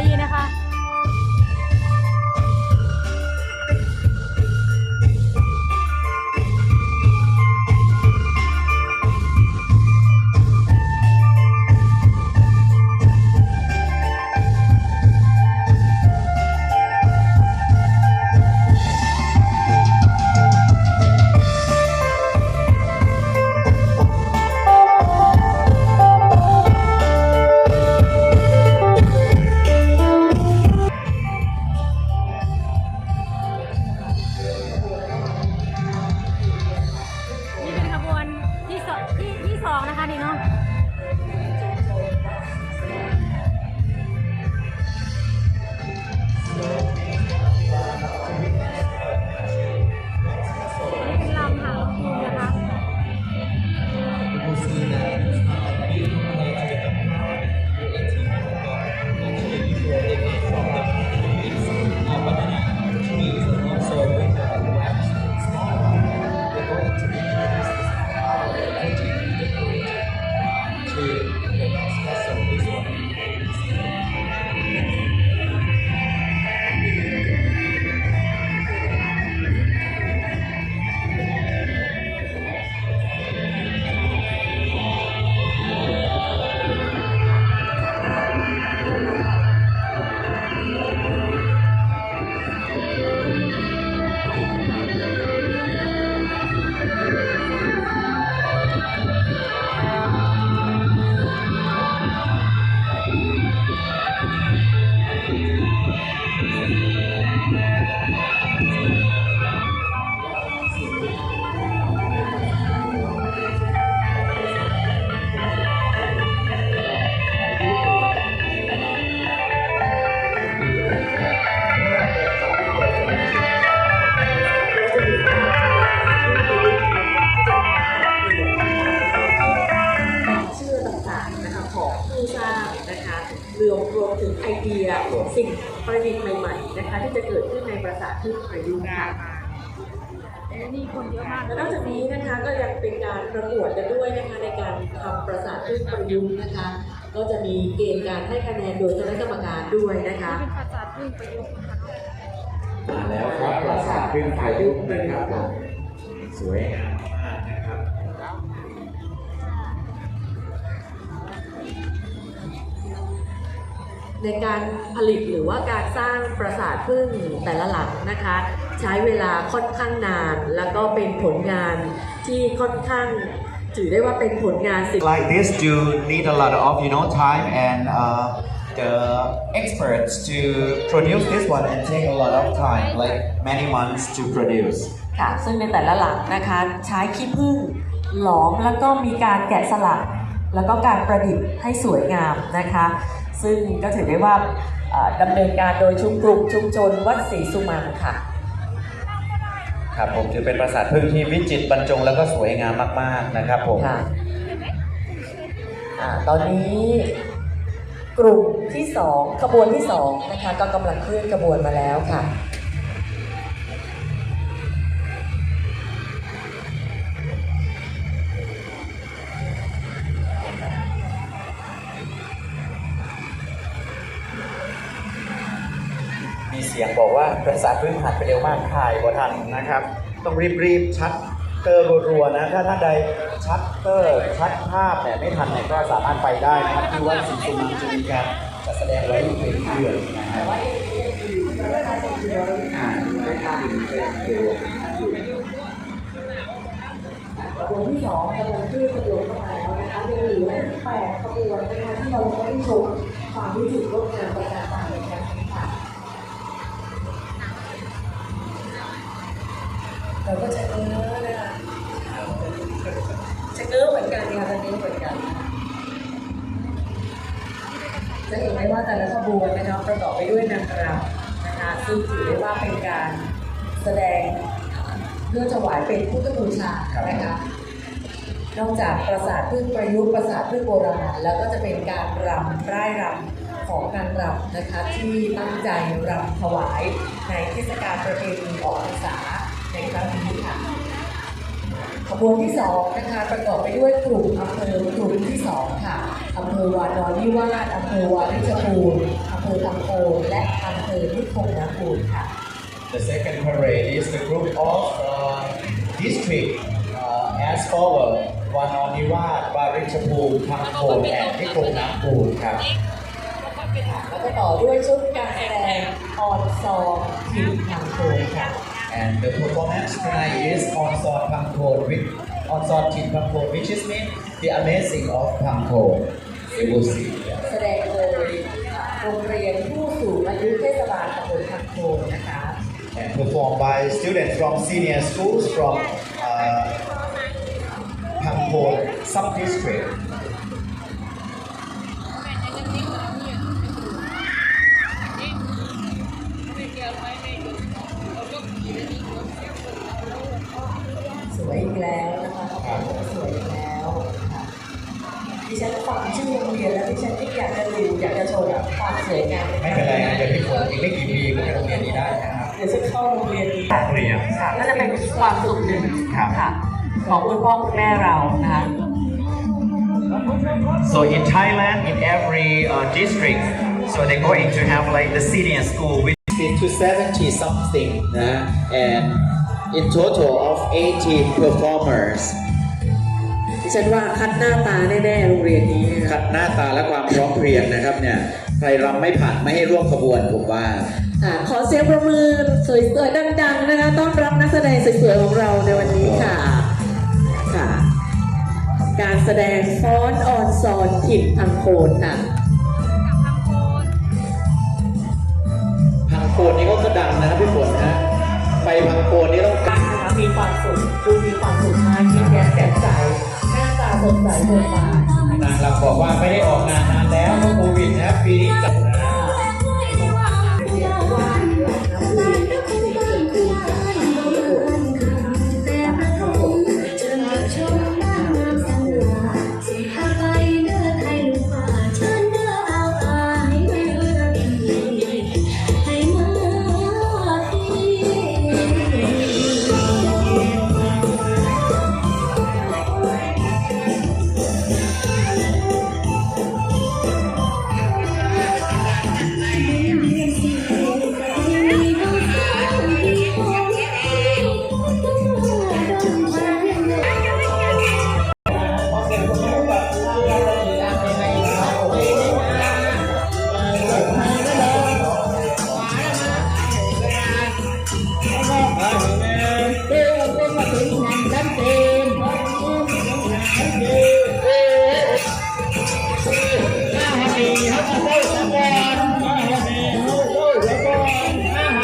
รี่นะคะ เนะคะรวมรวมถึงไอเดียสิ่งประดิษฐ์ใหม่ๆนะคะที่จะเกิดขึ้นในปราสาทพึ่งประยุกต์ค่ะนี่คนเยอะมากและนอกจากนี้นะคะก็ยังเป็นการประกวดกันด้วยนะคะในการทำปราสาทพึ่งประยุกต์นะคะ ก็จะมีเกณฑ์การให้คะแนนโดยคณะกรรมการด้วยนะคะเป็นภาษาพึ่งประยุกต์นะคะมาแล้วครับปราสาทพึ่งพายุนะครับผมสวยงามมากนะครับ ในการผลิตหรือว่าการสร้างปราสาทพึ่งแต่ละหลังนะคะ ใช้เวลาค่อนข้างนาน แล้วก็เป็นผลงานที่ค่อนข้างถือได้ว่าเป็นผลงานศิลป like this do need a lot of you know time and uh, the experts to produce this one and take a lot of time like many months to produce ค่ะซึ่งในแต่ละหลังนะคะใช้ขี้ผึ้งหลอมแล้วก็มีการแกะสลัก แล้วก็การประดิษฐ์ให้สวยงามนะคะ ซึ่งก็ถือได้ว่าเอ่อดำเนินการโดยชุมกลุ่มชุมชนวัดศรีสุมันค่ะ ครับผมถือเป็นปราสาทพึ่งที่วิจิตรบรรจงแล้วก็สวยงามมาก ๆนะครับผมค่ะอ่าตอนนี้กลุ่มที่สองขบวนที่สองนะคะก็กำลังเคลื่อนขบวนมาแล้วค่ะ มีเสียงบอกว่าปราสาทพึ่งหันไปเร็วมากถ่ายบ่ทันนะครับ ต้องรีบๆชัดเตอร์รัวๆนะ ถ้าท่านใดชัดเตอร์ชัดภาพแต่ไม่ทันเนี่ยก็สามารถไปได้นะครับที่วัดศรีสุมันจะมีการจัดแสดงไว้เป็นเดือนนะครับขบวนที่สองกำลังเคลื่อนขบวนเข้ามาแล้วนะคะยังเหลือแปดขบวนนะคะที่เราไม่ได้ชมความวิจิตรงดงามประการตาใน เราก็จะเง้อนะคะจะเง้อเหมือนกันค่ะตอนนี้เหมือนกัน จะเห็นได้ว่าแต่ละขบวนนะคะประกอบไปด้วยนางรำนะคะซึ่งถือได้ว่าเป็นการแสดงเพื่อถวายเป็นพุทธบูชานะคะนอกจากปราสาทพึ่งประยุกต์ปราสาทพึ่งโบราณแล้วก็จะเป็นการรำร่ายรำของนางรำนะคะที่ตั้งใจรำถวายในเทศกาลประเพณีออกพรรษา นครั้งนี้ค่ะขบวนที่สองนะคะประกอบไปด้วยกลุ่มอำเภอกลุ่มที่สองค่ะอำเภอวานอนนิวาสอำเภอวาริชภูมิอำเภภอพังโคนและอำเภอนิคมนาคูนค่ะ The second parade is the group of uh, district uh, as follow วานอนนิวาสวาริชภูมิพังโคนแอนนิคมนาคูนครับแล้วก็ต่อด้วยชุดการแสดงออนซองทิมพังโคนค่ะ And the performance tonight is on Son Pangkon with on Son Tin Pangkon, which is mean the amazing of Pangkon. You will see. แสดงโดยโรงเรียนผู้สูงอายุเทศบาลตำบลพังโคนนะคะ And performed by students from senior schools from uh, Pangkon sub-district. ส อีกไม่กี่ปีก็ไปโรงเรียนนี้ได้นะครับเดี๋ยวฉันเข้าโรงเรียนนี้โรงเรียนค่ะก็จะเป็นความสุขหนึ่งครับค่ะของคุณพ่อคุณแม่เรานะคะ So in Thailand, in every uh, district, so they're going to have like the senior school, which is to 70 something, uh, and in total of 80 performers. ดิฉันว่าคัดหน้าตาแน่ๆโรงเรียนนี้นะขัคะดหน้าตาและความพร้อมเพรียงนะครับเนี่ย ใครรำไม่ผ่านไม่ให้ร่วมขบวนผมว่าอ่าขอเสียงประมือสวยๆดังๆนะคะต้อนรับนักแสดงสวยๆของเราในวันนี้ค่ะค่ะ การแสดงฟ้อนออนซอนถิ่นพังโคนค่ะพังโคนนี่ก็กระดังนะครับพี่ฝนนะไปพังโคนนี่ต้องกันนะคะมีความสุขดูมีความสุขมากยิ้มแย้มแจ่มใส สดใสเบิกบนางลำบอกว่าไม่ได้ออกงานนานแล้วเพราะโควิดนะปีนี้จัด